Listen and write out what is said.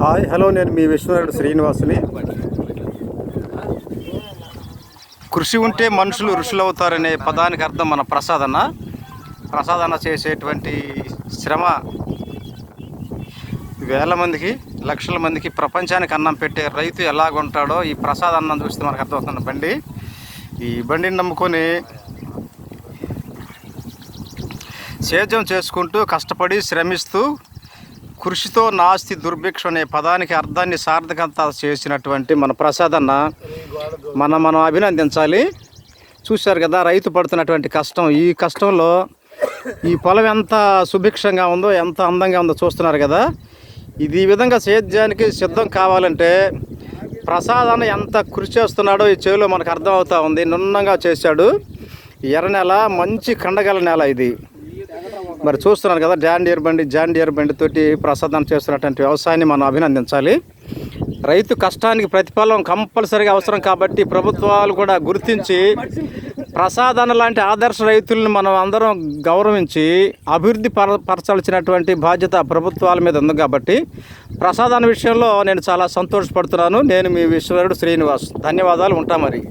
Hi hello నేను మీ విశ్వనాథుడు శ్రీనివాసుని. కృషి ఉంటే మనుషులు ఋషులు అవుతారనే పదానికి అర్థం మన ప్రసాదన. ప్రసాదన చేసేటువంటి శ్రమ వేల మందికి లక్షల మందికి ప్రపంచానికి అన్నం పెట్టే రైతు ఎలాగుంటాడో ఈ ప్రసాద్ అన్నం చూస్తే మనకు అర్థమవుతుంది బండి. ఈ బండిని నమ్ముకొని సేద్యం చేసుకుంటూ కష్టపడి శ్రమిస్తూ కృషితో నాస్తి దుర్భిక్ష అనే పదానికి అర్థాన్ని సార్థకత చేసినటువంటి మన ప్రసాద్ అన్న మనం మనం అభినందించాలి. చూశారు కదా రైతు పడుతున్నటువంటి కష్టం. ఈ కష్టంలో ఈ పొలం ఎంత సుభిక్షంగా ఉందో ఎంత అందంగా ఉందో చూస్తున్నారు కదా. ఇది ఈ విధంగా సేద్యానికి సిద్ధం కావాలంటే ప్రసాద్ అన్న ఎంత కృషి చేస్తున్నాడో ఈ చేలో మనకు అర్థమవుతూ ఉంది. నున్నంగా చేశాడు. ఎర్ర నెల మంచి కండగల నెల ఇది. మరి చూస్తున్నారు కదా జాన్ డియర్ బండి జాన్ డియర్ బండి తోటి ప్రసాదం చేస్తున్నటువంటి వ్యవసాయాన్ని మనం అభినందించాలి. రైతు కష్టానికి ప్రతిఫలం కంపల్సరీగా అవసరం కాబట్టి ప్రభుత్వాలు కూడా గుర్తించి ప్రసాదన లాంటి ఆదర్శ రైతులను మనం అందరం గౌరవించి అభివృద్ధి పర పరచాల్సినటువంటి బాధ్యత ప్రభుత్వాల మీద ఉంది కాబట్టి ప్రసాదన విషయంలో నేను చాలా సంతోషపడుతున్నాను. నేను మీ విశ్వరుడు శ్రీనివాస్. ధన్యవాదాలు ఉంటా మరి.